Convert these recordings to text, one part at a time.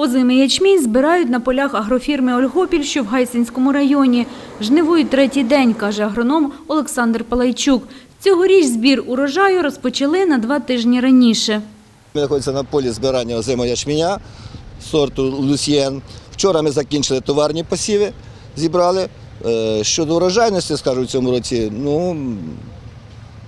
Озимий ячмінь збирають на полях агрофірми «Ольгопіль», що в Гайсинському районі. Жнивують третій день, каже агроном Олександр Палайчук. Цьогоріч збір урожаю розпочали на два тижні раніше. Ми знаходимося на полі збирання озимого ячменя сорту Люсьєн. Вчора ми закінчили товарні посіви, зібрали. Е, Щодо урожайності, скажу, в цьому році, ну,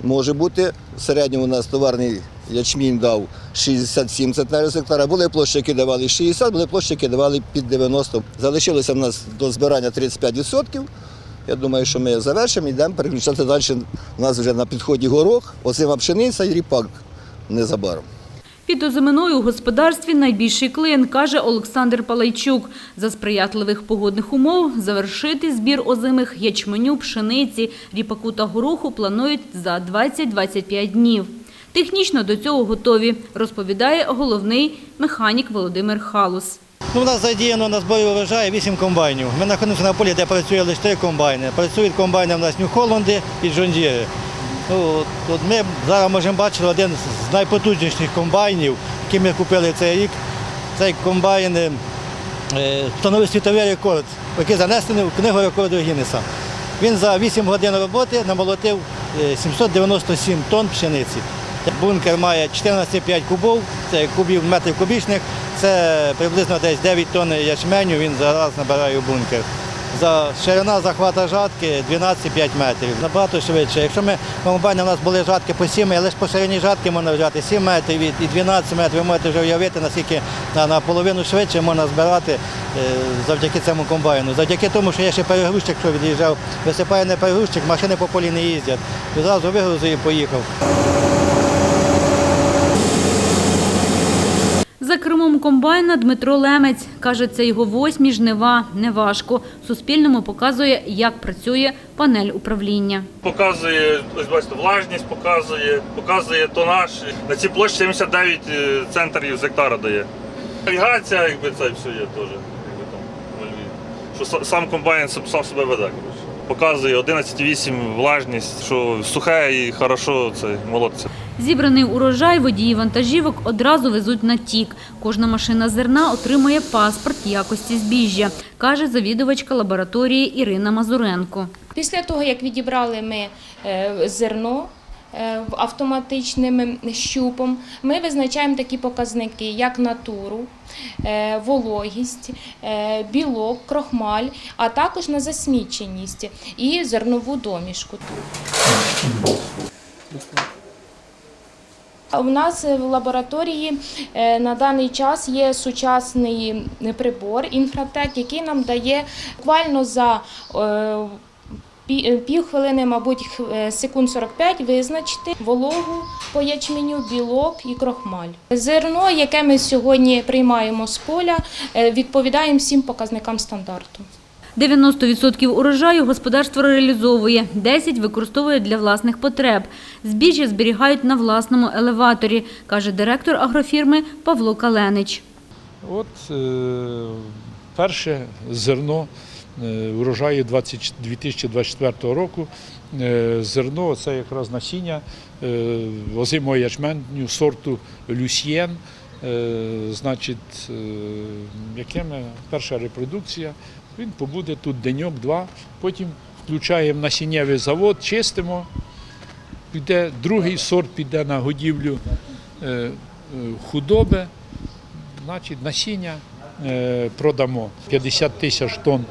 може бути, в середньому у нас товарний ячмінь дав 67 центнерів з гектара. Були площі, які давали 60, були площі, які давали під 90. Залишилося в нас до збирання 35%. Я думаю, що ми завершимо, йдемо переключати далі. У нас вже на підході горох, озима пшениця і ріпак незабаром. Під озиминою у господарстві найбільший клин, каже Олександр Палайчук. За сприятливих погодних умов завершити збір озимих ячменю, пшениці, ріпаку та гороху планують за 20-25 днів. Технічно до цього готові, розповідає головний механік Володимир Халус. Ну, у нас задіяно на зборі урожаю 8 комбайнів. Ми знаходимося на полі, де працює лише 3 комбайни. Працюють комбайни у нас Нью-Холланди і Джондіри. Ну, от, ми зараз можемо бачити один з найпотужніших комбайнів, який ми купили цей рік. Цей комбайн е, встановив світовий рекорд, який занесений в книгу рекорду Гіннеса. Він за 8 годин роботи намолотив е, 797 тонн пшениці. Бункер має 14,5 кубов, це кубів метрів кубічних, це приблизно десь 9 тонн ячменю він зараз набирає в бункер. За ширина захвата жатки 12,5 метрів. Набагато швидше. Якщо ми комбайни у нас були жатки по 7, лише по ширині жатки можна взяти 7 метрів і і 12 метрів. Ви можете вже уявити, наскільки на, половину швидше можна збирати е, завдяки цьому комбайну. Завдяки тому, що є ще перегрузчик, що від'їжджав, висипає не перегрузчик, машини по полі не їздять. Зразу вигрузив і поїхав. За кермом комбайна Дмитро Лемець. Каже, це його восьмі жнива. Неважко. Суспільному показує, як працює панель управління. Показує, ось бачите, влажність показує, показує тонаж. На цій площі 79 центрів з гектара дає. Навігація, якби це все є теж. Якби там Львові. Що сам комбайн сам сам себе веде. коротше. Показує 11,8 влажність, що сухе і хорошо це молодці. Зібраний урожай водії вантажівок одразу везуть на тік. Кожна машина зерна отримує паспорт якості збіжжя, каже завідувачка лабораторії Ірина Мазуренко. Після того, як відібрали ми е, зерно е, автоматичним щупом, ми визначаємо такі показники, як натуру, е, вологість, білок, крохмаль, а також на засміченість і зернову домішку. У нас в лабораторії е, на даний час є сучасний прибор інфратек, який нам дає буквально за е, пі- півхвилини, мабуть, е, секунд 45 визначити вологу по ячменю, білок і крохмаль. Зерно, яке ми сьогодні приймаємо з поля, е, відповідає всім показникам стандарту. 90% урожаю господарство реалізовує, 10% використовує для власних потреб. Збіжжя зберігають на власному елеваторі, каже директор агрофірми Павло Каленич. От е, перше зерно е, урожаю 2024 року. Е, зерно це якраз насіння е, озимого ячменю сорту Люсьєн. Е, значить, е, яке перша репродукція. Він побуде тут деньок-два, потім включаємо насіннєвий завод, чистимо. Піде другий сорт піде на годівлю е, е, худоби, значить насіння е, продамо 50 тисяч тонн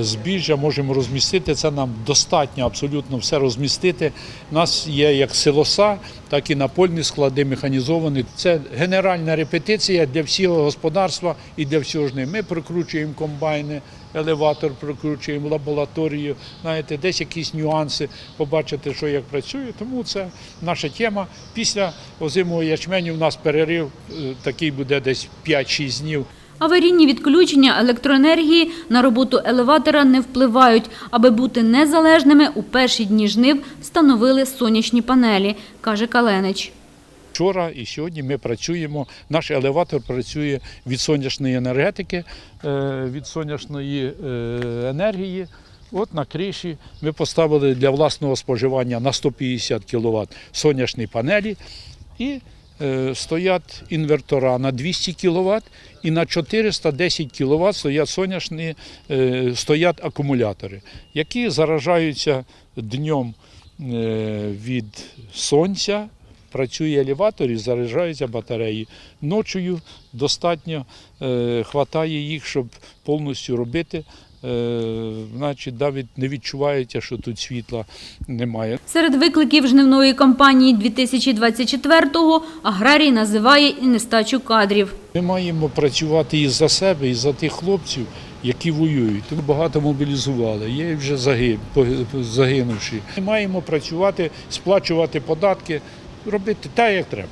збіжжя можемо розмістити. Це нам достатньо абсолютно все розмістити. У нас є як силоса, так і напольні склади механізовані. Це генеральна репетиція для всього господарства і для всього ж не. Ми прокручуємо комбайни, елеватор прокручуємо, лабораторію. Знаєте, десь якісь нюанси, побачити, що як працює. Тому це наша тема. Після озимого ячменю у нас перерив е, такий буде десь 5-6 днів. Аварійні відключення електроенергії на роботу елеватора не впливають. Аби бути незалежними, у перші дні жнив встановили сонячні панелі, каже Каленич. Вчора і сьогодні ми працюємо. Наш елеватор працює від сонячної енергетики, е, від сонячної е, енергії. От на криші ми поставили для власного споживання на 150 кВт сонячні панелі і е, стоять інвертора на 200 кВт і на 410 кВт стоять соняшні, е, стоять акумулятори, які заражаються днем від сонця. Працює елеватор і заряджаються батареї. Ночою достатньо е, хватає їх, щоб повністю робити. Е, значить, навіть не відчуваєте, що тут світла немає. Серед викликів жнивної кампанії 2024-го аграрій називає і нестачу кадрів. Ми маємо працювати і за себе, і за тих хлопців, які воюють. Ми багато мобілізували, є вже загинувші. Ми маємо працювати, сплачувати податки, робити так, як треба.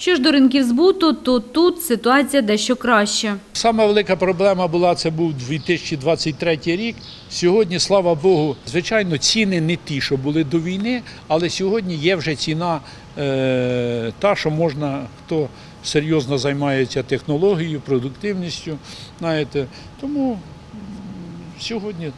Що ж до ринків збуту, то тут ситуація дещо краща. Сама велика проблема була це був 2023 рік. Сьогодні, слава Богу, звичайно, ціни не ті, що були до війни, але сьогодні є вже ціна е, та, що можна, хто серйозно займається технологією, продуктивністю. Знаєте, тому сьогодні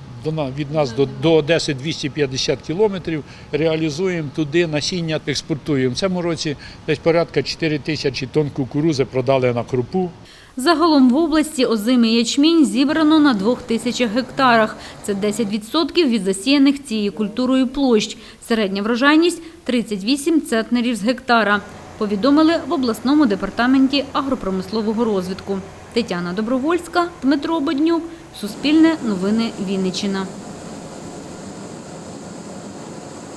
від нас до, до Одеси 250 кілометрів. Реалізуємо туди насіння, експортуємо. В цьому році десь порядка 4 тисячі тонн кукурузи продали на крупу. Загалом в області озимий ячмінь зібрано на двох тисячах гектарах. Це 10% від засіяних цією культурою площ. Середня врожайність – 38 центнерів з гектара. Повідомили в обласному департаменті агропромислового розвитку. Тетяна Добровольська, Дмитро Боднюк, Суспільне новини Вінниччина.